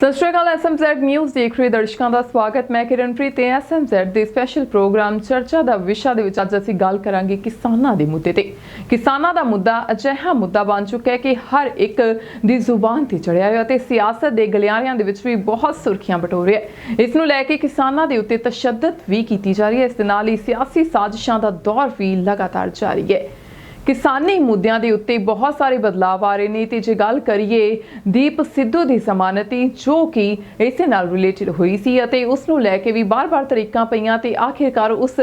ਸਤਿ ਸ਼੍ਰੀ ਅਕਾਲ SMZ news ਦੇਖ ਰਹੇ ਦਰਸ਼ਕਾਂ ਦਾ ਸਵਾਗਤ ਮੈਂ ਕਿਰਨਪ੍ਰੀਤ ਤੇ ਐਸਐਮਜ਼ੈਡ ਦੇ ਸਪੈਸ਼ਲ ਪ੍ਰੋਗਰਾਮ ਚਰਚਾ ਦਾ ਵਿਸ਼ਾ ਦੇ ਵਿੱਚ ਅੱਜ ਅਸੀਂ ਗੱਲ ਕਰਾਂਗੇ ਕਿਸਾਨਾਂ ਦੇ ਮੁੱਦੇ ਤੇ ਕਿਸਾਨਾਂ ਦਾ ਮੁੱਦਾ ਅਜਿਹਾ ਮੁੱਦਾ ਬਣ ਚੁੱਕਾ ਹੈ ਕਿ ਹਰ ਇੱਕ ਦੀ ਜ਼ੁਬਾਨ ਤੇ ਚੜਿਆ ਹੋਇਆ ਤੇ ਸਿਆਸਤ ਦੇ ਗਲਿਆਰਿਆਂ ਦੇ ਵਿੱਚ ਵੀ ਬਹੁਤ ਸੁਰਖੀਆਂ ਬਟੋਰ ਰਿਹਾ ਇਸ ਨੂੰ ਲੈ ਕੇ ਕਿਸਾਨਾਂ ਦੇ ਉੱਤੇ ਤਸ਼ੱਦਦ ਵੀ ਕੀਤੀ ਜਾ ਰਹੀ ਹੈ ਇਸ ਦੇ ਨਾਲ ਹੀ ਸਿਆਸੀ ਸਾਜ਼ਿਸ਼ਾਂ ਦਾ ਦੌਰ ਵੀ ਲਗਾਤਾਰ ਜਾਰੀ ਹੈ ਕਿਸਾਨੀ ਮੁੱਦਿਆਂ ਦੇ ਉੱਤੇ ਬਹੁਤ ਸਾਰੇ ਬਦਲਾਅ ਆ ਰਹੇ ਨੇ ਤੇ ਜੇ ਗੱਲ ਕਰੀਏ ਦੀਪ ਸਿੱਧੂ ਦੀ ਜ਼ਮਾਨਤੀ ਜੋ ਕਿ ਇਸੇ ਨਾਲ ਰਿਲੇਟਡ ਹੋਈ ਸੀ ਅਤੇ ਉਸ ਨੂੰ ਲੈ ਕੇ ਵੀ ਬਾਰ-ਬਾਰ ਤਰੀਕਾਂ ਪਈਆਂ ਤੇ ਆਖਿਰਕਾਰ ਉਸ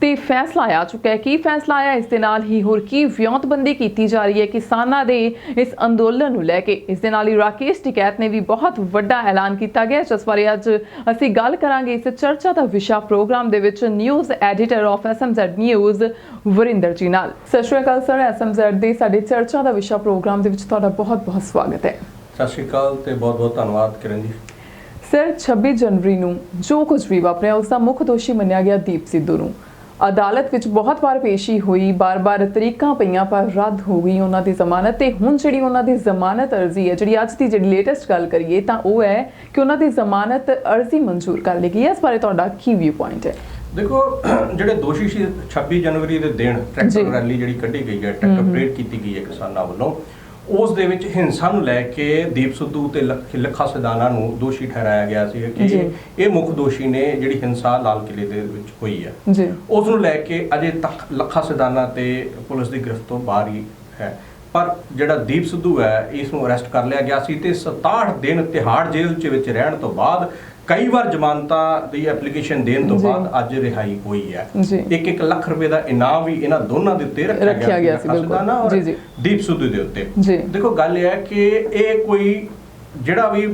ਤੇ ਫੈਸਲਾ ਆ ਚੁੱਕਾ ਹੈ। ਕੀ ਫੈਸਲਾ ਆਇਆ? ਇਸ ਦੇ ਨਾਲ ਹੀ ਹੋਰ ਕੀ ਵਿਉਂਤਬੰਦੀ ਕੀਤੀ ਜਾ ਰਹੀ ਹੈ? ਕਿਸਾਨਾਂ ਦੇ ਇਸ ਅੰਦੋਲਨ ਨੂੰ ਲੈ ਕੇ ਇਸ ਦੇ ਨਾਲ ਹੀ ਰਾਕੇਸ਼ ਟਿਕੈਤ ਨੇ ਵੀ ਬਹੁਤ ਵੱਡਾ ਐਲਾਨ ਕੀਤਾ ਗਿਆ, ਜਿਸ ਬਾਰੇ ਅੱਜ ਅਸੀਂ ਗੱਲ ਕਰਾਂਗੇ। ਇਸ ਚਰਚਾ ਦਾ ਵਿਸ਼ਾ ਪ੍ਰੋਗਰਾਮ ਦੇ ਵਿੱਚ news editor of SMZ news Varinder ji ਨਾਲ। ਸਤਿ ਸ਼੍ਰੀ ਅਕਾਲ ਸਰ ਐਸਐਮਜ਼ੈਡ ਦੇ ਸਾਡੇ ਚਰਚਾ ਦਾ ਵਿਸ਼ਾ ਪ੍ਰੋਗਰਾਮ ਦੇ ਵਿੱਚ ਤੁਹਾਡਾ ਬਹੁਤ-ਬਹੁਤ ਸਵਾਗਤ ਹੈ। ਸਤਿ ਸ਼੍ਰੀ ਅਕਾਲ ਤੇ ਬਹੁਤ-ਬਹੁਤ ਧੰਨਵਾਦ ਕਿਰਨ ਜੀ। ਸਰ 26 ਜਨਵਰੀ ਨੂੰ ਜੋ ਕੁਝ ਵੀ ਵਾਪਰਿਆ ਉਸ ਦਾ ਮੁੱਖ ਦੋਸ਼ੀ ਮੰਨਿਆ ਗਿਆ ਦੀਪ ਸਿੱਧੂ ਨੂੰ। ਅਦਾਲਤ ਵਿੱਚ ਬਹੁਤ ਵਾਰ ਪੇਸ਼ੀ ਹੋਈ ਬਾਰ-ਬਾਰ ਤਰੀਕਾਂ ਪਈਆਂ ਪਰ ਰੱਦ ਹੋ ਗਈ ਉਹਨਾਂ ਦੀ ਜ਼ਮਾਨਤ ਤੇ ਹੁਣ ਜਿਹੜੀ ਉਹਨਾਂ ਦੀ ਜ਼ਮਾਨਤ ਅਰਜ਼ੀ ਹੈ ਜਿਹੜੀ ਅੱਜ ਦੀ ਜਿਹੜੀ ਲੇਟੈਸਟ ਗੱਲ ਕਰੀਏ ਤਾਂ ਉਹ ਹੈ ਕਿ ਉਹਨਾਂ ਦੀ ਜ਼ਮਾਨਤ ਅਰਜ਼ੀ ਮਨਜ਼ੂਰ ਕਰ ਲਈ ਗਈ ਹੈ। ਇਸ ਬਾਰੇ ਤੁਹਾਡਾ ਕੀ ਵਿਊ ਪੁਆਇੰਟ ਹੈ? ਦੇਖੋ ਜਿਹੜੇ ਦੋਸ਼ੀ ਸੀ 26 ਜਨਵਰੀ ਦੇ ਦਿਨ। ਟਰੈਕਟਰ ਰੈਲੀ ਜਿਹੜੀ ਕੱਢੀ ਗਈ ਹੈ ਟਰੈਕਟਰ ਪਰੇਡ ਕੀਤੀ ਗਈ ਹੈ ਕਿਸਾਨਾਂ ਵੱਲੋਂ ਉਸ ਦੇ ਵਿੱਚ ਹਿੰਸਾ ਨੂੰ ਲੈ ਕੇ ਦੀਪ ਸਿੱਧੂ ਤੇ ਲੱਖ- ਸਿਧਾਨਾ ਨੂੰ ਦੋਸ਼ੀ ਠਹਿਰਾਇਆ ਗਿਆ ਸੀ ਕਿ। ਇਹ ਮੁੱਖ ਦੋਸ਼ੀ ਨੇ ਜਿਹੜੀ ਹਿੰਸਾ ਲਾਲ ਕਿਲੇ ਦੇ ਵਿੱਚ ਹੋਈ ਹੈ ਉਸ ਨੂੰ ਲੈ ਕੇ ਅਜੇ ਤੱਕ ਲੱਖਾ ਸਿਧਾਨਾ ਤੇ ਪੁਲਿਸ ਦੀ ਗ੍ਰਿਫਤ ਤੋਂ ਬਾਹਰ ਹੀ ਹੈ ਪਰ ਜਿਹੜਾ ਦੀਪ ਸਿੱਧੂ ਹੈ ਇਸ ਨੂੰ ਅਰੈਸਟ ਕਰ ਲਿਆ ਗਿਆ ਸੀ ਤੇ 67 ਦਿਨ ਤਿਹਾੜ ਜੇਲ੍ਹ ਚ ਵਿੱਚ ਰਹਿਣ ਤੋਂ ਬਾਅਦ ਕਈ ਵਾਰ ਜ਼ਮਾਨਤਾਂ ਦੀ ਐਪਲੀਕੇਸ਼ਨ ਦੇਣ ਤੋਂ। ਬਾਅਦ ਅੱਜ ਰਿਹਾਈ ਹੋਈ ਹੈ। ਇੱਕ ਇੱਕ ਲੱਖ ਰੁਪਏ ਦਾ ਇਨਾਮ ਵੀ ਇਹਨਾਂ ਦੋਨਾਂ ਦੇ ਉੱਤੇ ਰੱਖਿਆ ਗਿਆ ਸੀ, ਬਿਲਕੁਲ। ਔਰ। ਦੀਪ ਸਿੱਧੂ ਦੇ ਉੱਤੇ। ਦੇਖੋ ਗੱਲ ਇਹ ਹੈ ਕਿ ਇਹ ਕੋਈ ਜਿਹੜਾ ਵੀ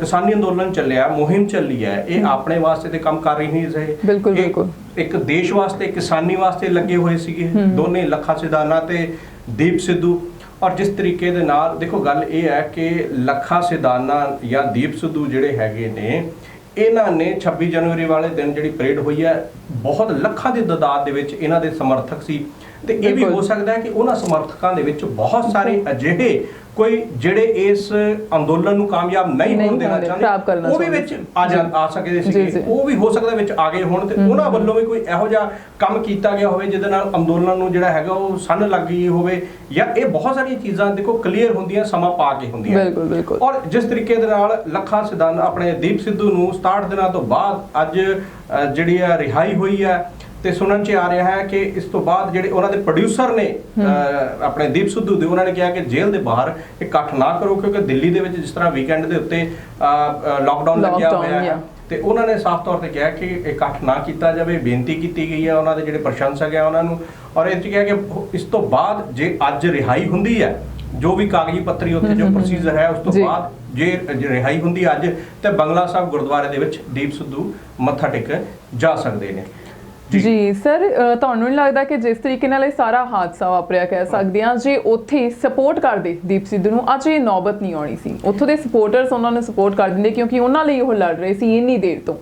ਕਿਸਾਨੀ ਅੰਦੋਲਨ ਚੱਲਿਆ ਮੁਹਿੰਮ ਚੱਲੀ ਹੈ ਇਹ ਆਪਣੇ ਵਾਸਤੇ ਤੇ ਕੰਮ ਕਰ ਰਹੀ ਨਹੀਂ ਰਹੇ ਬਿਲਕੁਲ, ਬਿਲਕੁਲ। ਇੱਕ ਦੇਸ਼ ਵਾਸਤੇ ਕਿਸਾਨੀ ਵਾਸਤੇ ਲੱਗੇ ਹੋਏ ਸੀਗੇ ਦੋਨੇ ਲੱਖਾ ਸਿਧਾਨਾ ਤੇ ਦੀਪ ਸਿੱਧੂ ਔਰ ਜਿਸ ਤਰੀਕੇ ਦੇ ਨਾਲ ਦੇਖੋ ਗੱਲ ਇਹ ਹੈ ਕਿ ਲੱਖਾ ਸਿਧਾਨਾ ਜਾਂ ਦੀਪ ਸਿੱਧੂ ਜਿਹੜੇ ਹੈਗੇ ਨੇ ਇਹਨਾਂ ਨੇ 26 ਜਨਵਰੀ ਵਾਲੇ ਦਿਨ ਜਿਹੜੀ ਪਰੇਡ ਹੋਈ ਹੈ, ਬਹੁਤ ਲੱਖਾਂ ਦੀ ਤਦਾਦ ਦੇ ਵਿੱਚ ਇਹਨਾਂ ਦੇ ਸਮਰਥਕ ਸੀ। ਤੇ ਇਹ ਵੀ। ਹੋ ਸਕਦਾ ਹੈ ਕਿ ਉਹਨਾਂ ਸਮਰਥਕਾਂ ਦੇ ਵਿੱਚ ਬਹੁਤ ਸਾਰੇ ਅਜਿਹੇ ਕੋਈ ਜਿਹੜੇ ਇਸ ਅੰਦੋਲਨ ਨੂੰ ਕਾਮਯਾਬ ਨਹੀਂ ਹੋਣ ਦੇਣਾ ਚਾਹੁੰਦੇ ਉਹ ਵੀ ਵਿੱਚ ਆ ਜਾ ਆ ਸਕਦੇ ਜੀ। ਉਹ ਵੀ ਹੋ ਸਕਦਾ ਵਿੱਚ ਆ ਗਏ ਹੋਣ ਤੇ ਉਹਨਾਂ ਵੱਲੋਂ ਵੀ ਕੋਈ ਇਹੋ ਜਿਹਾ ਕੰਮ ਕੀਤਾ ਗਿਆ ਹੋਵੇ ਜਿਹਦੇ ਨਾਲ ਅੰਦੋਲਨ ਨੂੰ ਜਿਹੜਾ ਹੈਗਾ ਉਹ ਸੰਨ ਲੱਗ ਗਈ ਹੋਵੇ ਜਾਂ ਇਹ ਬਹੁਤ ਸਾਰੀਆਂ ਚੀਜ਼ਾਂ ਦੇਖੋ ਕਲੀਅਰ ਹੁੰਦੀਆਂ ਸਮਾਂ ਪਾ ਕੇ ਹੁੰਦੀਆਂ ਬਿਲਕੁਲ, ਬਿਲਕੁਲ। ਔਰ ਜਿਸ ਤਰੀਕੇ ਦੇ ਨਾਲ ਲੱਖਾ ਸਿਧਾਨ ਆਪਣੇ ਦੀਪ ਸਿੱਧੂ ਨੂੰ 67 ਦਿਨਾਂ ਤੋਂ ਬਾਅਦ ਅੱਜ ਜਿਹੜੀ ਆ ਰਿਹਾਈ ਹੋਈ ਹੈ ਤੇ ਸੁਣਨ ਚ ਆ ਰਿਹਾ ਹੈ ਕਿ ਇਸ ਤੋਂ ਬਾਅਦ ਜਿਹੜੇ ਉਹਨਾਂ ਦੇ ਪ੍ਰੋਡਿਊਸਰ ਨੇ ਆਪਣੇ ਦੀਪ ਸਿੱਧੂ ਦੇ ਉਹਨਾਂ ਨੇ ਕਿਹਾ ਕਿ ਜੇਲ੍ਹ ਦੇ ਬਾਹਰ ਇਕੱਠ ਨਾ ਕਰੋ ਕਿਉਂਕਿ ਦਿੱਲੀ ਦੇ ਵਿੱਚ ਜਿਸ ਤਰ੍ਹਾਂ ਵੀਕਐਂਡ ਦੇ ਉੱਤੇ ਲਾਕਡਾਊਨ ਲੱਗਿਆ ਹੋਇਆ ਹੈ. ਤੇ ਉਹਨਾਂ ਨੇ ਸਾਫ਼ ਤੌਰ ਤੇ ਕਿਹਾ ਕਿ ਇਕੱਠ ਨਾ ਕੀਤਾ ਜਾਵੇ ਬੇਨਤੀ ਕੀਤੀ ਗਈ ਹੈ ਉਹਨਾਂ ਦੇ ਜਿਹੜੇ ਪ੍ਰਸ਼ੰਸਕ ਹੈ ਉਹਨਾਂ ਨੂੰ ਔਰ ਇਹ 'ਚ ਕਿਹਾ ਕਿ ਇਸ ਤੋਂ ਬਾਅਦ ਜੇ ਅੱਜ ਰਿਹਾਈ ਹੁੰਦੀ ਹੈ ਜੋ ਵੀ ਕਾਗਜ਼ੀ ਪੱਤਰੀ ਉੱਤੇ ਜੋ ਪ੍ਰੋਸੀਜਰ ਹੈ ਉਸ ਤੋਂ। ਬਾਅਦ ਜੇ ਰਿਹਾਈ ਹੁੰਦੀ ਅੱਜ ਤੇ ਬੰਗਲਾ ਸਾਹਿਬ ਗੁਰਦੁਆਰੇ ਦੇ ਵਿੱਚ ਦੀਪ ਸਿੱਧੂ ਮੱਥਾ ਟੇਕਣ ਜਾ ਸਕਦੇ ਨੇ ਜੀ। ਸਰ ਤੁਹਾਨੂੰ ਨਹੀਂ ਲੱਗਦਾ ਕਿ ਜਿਸ ਤਰੀਕੇ ਨਾਲ ਇਹ ਸਾਰਾ ਹਾਦਸਾ ਵਾਪਰਿਆ ਕਹਿ ਸਕਦੇ ਹਾਂ ਜੇ ਉੱਥੇ ਸਪੋਰਟ ਕਰਦੇ ਦੀਪ ਸਿੱਧੂ ਨੂੰ, ਅੱਜ ਇਹ ਨੌਬਤ ਨਹੀਂ ਆਉਣੀ ਸੀ। ਉੱਥੋਂ ਦੇ ਸਪੋਰਟਰਸ ਉਹਨਾਂ ਨੂੰ ਸਪੋਰਟ ਕਰ ਦਿੰਦੇ ਕਿਉਂਕਿ ਉਹਨਾਂ ਲਈ ਉਹ ਲੜ ਰਹੇ ਸੀ ਇੰਨੀ ਦੇਰ ਤੋਂ।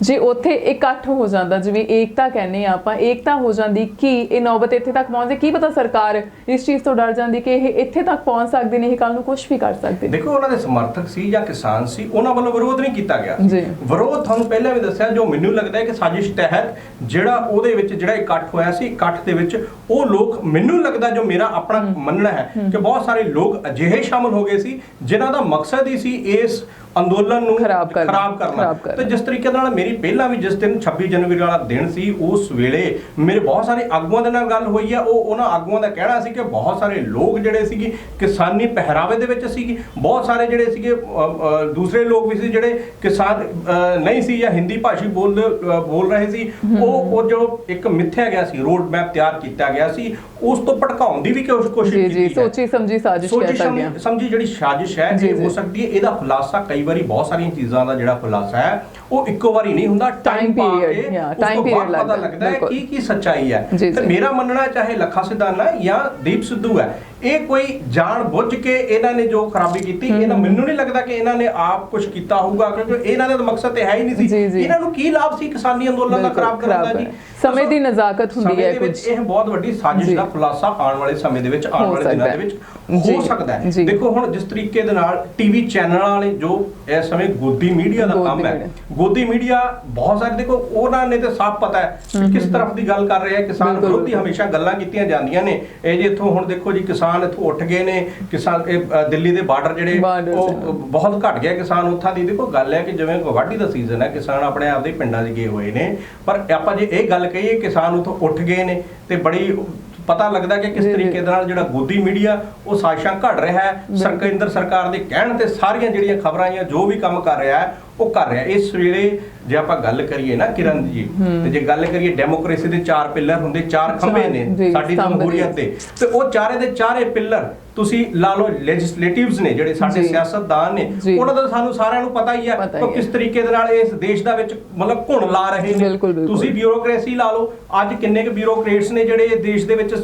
ਜੇ ਉੱਥੇ ਇਕੱਠ ਹੋ ਜਾਂਦਾ ਜਿਵੇਂ ਏਕਤਾ ਕਹਿੰਦੇ ਆ ਆਪਾਂ ਏਕਤਾ ਹੋ ਜਾਂਦੀ ਕਿ? ਇਹ ਨੌਬਤ ਇੱਥੇ ਤੱਕ ਪਹੁੰਚਦੇ ਕੀ ਪਤਾ ਸਰਕਾਰ ਇਸ ਚੀਜ਼ ਤੋਂ ਡਰ ਜਾਂਦੀ ਕਿ ਇਹ ਇੱਥੇ ਤੱਕ ਪਹੁੰਚ ਸਕਦੇ ਨੇ ਇਹ ਕੱਲ ਨੂੰ ਕੁਝ ਵੀ ਕਰ ਸਕਦੇ। ਨੇ ਦੇਖੋ ਉਹਨਾਂ ਦੇ ਸਮਰਥਕ ਸੀ ਜਾਂ ਕਿਸਾਨ ਸੀ ਉਹਨਾਂ ਵੱਲੋਂ ਵਿਰੋਧ ਨਹੀਂ ਕੀਤਾ ਗਿਆ। ਵਿਰੋਧ ਤੁਹਾਨੂੰ ਪਹਿਲਾਂ ਵੀ ਦੱਸਿਆ ਜੋ ਮੈਨੂੰ ਲੱਗਦਾ ਹੈ ਕਿ ਸਾਜ਼ਿਸ਼ ਤਹਿਤ ਜਿਹੜਾ ਉਹਦੇ ਵਿੱਚ ਜਿਹੜਾ ਇਕੱਠ ਹੋਇਆ ਸੀ ਇਕੱਠ ਦੇ ਵਿੱਚ ਉਹ ਲੋਕ ਮੈਨੂੰ ਲੱਗਦਾ ਜੋ ਮੇਰਾ ਆਪਣਾ ਮੰਨਣਾ ਹੈ ਕਿ ਬਹੁਤ ਸਾਰੇ ਲੋਕ ਅਜਿਹੇ ਸ਼ਾਮਲ ਹੋ ਗਏ ਸੀ ਜਿਨ੍ਹਾਂ ਦਾ ਮਕਸਦ ਹੀ ਸੀ ਇਸ ਅੰਦੋਲਨ ਨੂੰ ਖਰਾਬ ਕਰਨਾ, ਖਰਾਬ। ਤੇ ਜਿਸ ਤਰੀਕੇ ਨਾਲ ਮੇਰੀ ਪਹਿਲਾਂ ਵੀ ਜਿਸ ਦਿਨ 26 ਜਨਵਰੀ ਵਾਲਾ ਦਿਨ ਸੀ ਉਸ ਵੇਲੇ ਮੇਰੇ ਬਹੁਤ ਸਾਰੇ ਆਗੂਆਂ ਦੇ ਨਾਲ ਗੱਲ ਹੋਈ ਹੈ ਉਹ ਉਹਨਾਂ ਆਗੂਆਂ ਦਾ ਕਹਿਣਾ ਸੀ ਕਿ ਬਹੁਤ ਸਾਰੇ ਲੋਕ ਜਿਹੜੇ ਸੀਗੇ ਕਿਸਾਨੀ ਪਹਿਰਾਵੇ ਦੇ ਵਿੱਚ ਸੀਗੇ। ਬਹੁਤ ਸਾਰੇ ਜਿਹੜੇ ਸੀਗੇ ਦੂਸਰੇ ਲੋਕ ਵੀ ਸੀ ਜਿਹੜੇ ਕਿਸਾਨ ਨਹੀਂ ਸੀ ਜਾਂ ਹਿੰਦੀ ਭਾਸ਼ੀ ਬੋਲ ਬੋਲ ਰਹੇ ਸੀ। ਉਹ ਉਹ ਜੋ ਇੱਕ ਮਿੱਥਿਆ ਗਿਆ ਸੀ ਰੋਡ ਮੈਪ ਤਿਆਰ ਕੀਤਾ ਗਿਆ ਸੀ। ਉਸ ਤੋਂ ਭਟਕਾਉਣ ਦੀ ਵੀ ਕੋਸ਼- ਕੋਸ਼ਿਸ਼ ਕੀਤੀ ਜੀ। ਸੋਚੀ ਸਮਝੀ ਸਾਜ਼ਿਸ਼ ਕਹਿ ਸਕਦੇ ਹਾਂ। ਸਮਝੀ- ਜਿਹੜੀ ਸਾਜ਼ਿਸ਼ ਹੈ ਇਹ। ਹੋ ਸਕਦੀ ਹੈ ਇਹਦਾ ਖੁਲਾਸਾ ਕਈ ਵਾਰੀ ਬਹੁਤ ਸਾਰੀਆਂ ਚੀਜ਼ਾਂ ਦਾ ਜਿਹੜਾ ਖੁਲਾਸਾ ਹੈ ਉਹ ਇੱਕੋ ਵਾਰੀ ਨਹੀਂ ਹੁੰਦਾ Time ਪਾ period, ਕੇ yeah, ਉਸ time ਤੋਂ period ਬਾਅਦ ਪਤਾ ਲੱਗਦਾ, ਹੈ। ਕੀ ਕੀ ਸੱਚਾਈ ਹੈ ਤੇ। ਮੇਰਾ ਮੰਨਣਾ ਚਾਹੇ ਲੱਖਾ ਸਿਧਾਨਾ ਜਾਂ ਦੀਪ ਸਿੱਧੂ ਹੈ ਇਹ ਕੋਈ ਜਾਣ ਬੁੱਝ ਕੇ ਇਹਨਾਂ ਨੇ ਜੋ ਖਰਾਬੀ ਕੀਤੀ ਇਹਨਾਂ ਮੈਨੂੰ ਨਹੀਂ ਲੱਗਦਾ ਕਿ ਇਹਨਾਂ ਨੇ ਆਪ ਕੁਝ ਕੀਤਾ ਹੋਊਗਾ ਕਿਉਂਕਿ ਇਹਨਾਂ ਦਾ ਮਕਸਦ ਤੇ ਹੈ ਹੀ ਨਹੀਂ ਸੀ। ਇਹਨਾਂ ਨੂੰ ਕੀ ਲਾਭ ਸੀ ਕਿਸਾਨੀ ਅੰਦੋਲਨ ਦਾ ਖਰਾਬ ਕਰਨ ਦਾ ਜੀ ਹੈ। ਸਮੇਂ ਦੀ ਨਜ਼ਾਕਤ ਹੁੰਦੀ ਹੈ ਕੁਝ। ਇਹ ਬਹੁਤ ਵੱਡੀ ਸਾਜ਼ਿਸ਼। ਦਾ ਖੁਲਾਸਾ ਆਉਣ ਵਾਲੇ ਸਮੇਂ ਦੇ ਵਿੱਚ ਆਉਣ ਹੋ ਵਾਲੇ ਦਿਨਾਂ ਦੇ ਹੈ। ਵਿੱਚ ਹੋ ਸਕਦਾ ਹੈ। ਦੇਖੋ ਹੁਣ ਜਿਸ ਤਰੀਕੇ ਦੇ ਨਾਲ ਟੀਵੀ ਚੈਨਲਾਂ ਨੇ ਜੋ ਇਸ ਸਮੇਂ ਗੋਦੀ ਮੀਡੀਆ ਦਾ ਕੰਮ ਹੈ। ਗੋਦੀ ਮੀਡੀਆ ਬਹੁਤ ਸਾਰੇ ਦੇਖੋ ਉਹਨਾਂ ਨੇ ਤੇ ਸਾਫ਼ ਪਤਾ ਹੈ ਕਿ ਕਿਸ ਤਰਫ ਦੀ ਗੱਲ ਕਰ ਰਹੇ ਆ ਕਿਸਾਨ ਵਿਰੋਧੀ। ਹਮੇਸ਼ਾ ਗੱਲਾਂ ਕੀਤੀਆਂ ਜਾਂਦੀਆਂ ਨੇ ਇਹ ਜੇ ਇੱਥੋਂ ਹੁਣ ਦੇਖੋ ਜੀ ਕਿਸਾਨ ਇੱਥੋਂ ਉੱਠ ਗਏ ਨੇ ਕਿਸਾਨ ਇਹ ਦਿੱਲੀ ਦੇ ਬਾਰਡਰ ਜਿਹੜੇ ਉਹ। ਬਹੁਤ ਘਟ ਗਿਆ ਕਿਸਾਨ ਉੱਥਾਂ ਦੀ ਦੇਖੋ ਗੱਲ ਹੈ ਕਿ ਜਿਵੇਂ ਵਾਢੀ ਦਾ ਸੀਜ਼ਨ ਹੈ ਕਿਸਾਨ ਆਪਣੇ ਆਪ ਦੇ ਪਿੰਡਾਂ 'ਚ ਗਏ ਹੋਏ ਨੇ ਪਰ ਆਪਾਂ ਜੇ ਇਹ ਗੱਲ ਕਹੀਏ ਕਿਸਾਨ ਉੱਥੋਂ ਉੱਠ ਗਏ ਨੇ ਤੇ ਬੜੀ ਪਤਾ ਲੱਗਦਾ ਕਿ ਕਿਸ ਤਰੀਕੇ ਦੇ ਨਾਲ ਜਿਹੜਾ ਗੋਦੀ ਮੀਡੀਆ ਉਹ ਸਾਜ਼ਿਸ਼ਾਂ ਘੜ ਰਿਹਾ ਹੈ। ਸਰਕੇਂਦਰ ਸਰਕਾਰ ਦੇ ਕਹਿਣ ਤੇ ਸਾਰੀਆਂ ਜਿਹੜੀਆਂ ਖਬਰਾਂ ਜਾਂ ਜੋ ਵੀ ਕੰਮ ਕਰ ਰਿਹਾ ਹੈ ਉਹ ਕਰ ਰਿਹਾ ਇਸ ਵੇਲੇ ਜੇ ਆਪਾਂ ਗੱਲ ਕਰੀਏ ਨਾ ਕਿਰਨ ਜੀ ਤੇ ਜੇ ਗੱਲ ਕਰੀਏ ਡੈਮੋਕ੍ਰੇਸੀ ਦੇ ਚਾਰ ਪਿੱਲਰ ਹੁੰਦੇ ਚਾਰ ਖੰਭੇ ਨੇ ਸਾਡੀ ਜਮਹੂਰੀਅਤ ਦੇ। ਤੇ ਉਹ ਚਾਰੇ ਦੇ ਚਾਰੇ ਪਿੱਲਰ ਤੁਸੀਂ ਲਾ ਲਓ ਲੈਜਿਸਲੇਟਿਵਸ ਨੇ ਜਿਹੜੇ ਸਾਡੇ। ਸਿਆਸਤਦਾਨ ਨੇ। ਉਹਨਾਂ ਦਾ ਸਾਨੂੰ ਸਾਰਿਆਂ ਨੂੰ ਪਤਾ ਹੀ ਹੈ ਹੈ। ਕਿਸ ਤਰੀਕੇ ਦੇ ਨਾਲ ਇਸ ਦੇਸ਼ ਦਾ ਵਿੱਚ ਮਤਲਬ ਘੁਣ ਲਾ ਰਹੇ ਨੇ। ਤੁਸੀਂ ਬਿਊਰੋਕ੍ਰੇਸੀ ਲਾ ਲਓ ਅੱਜ ਕਿੰਨੇ ਕੁ ਬਿਊਰੋਕਰੇਟਸ ਨੇ ਜਿਹੜੇ ਦੇਸ਼ ਦੇ ਵਿੱਚ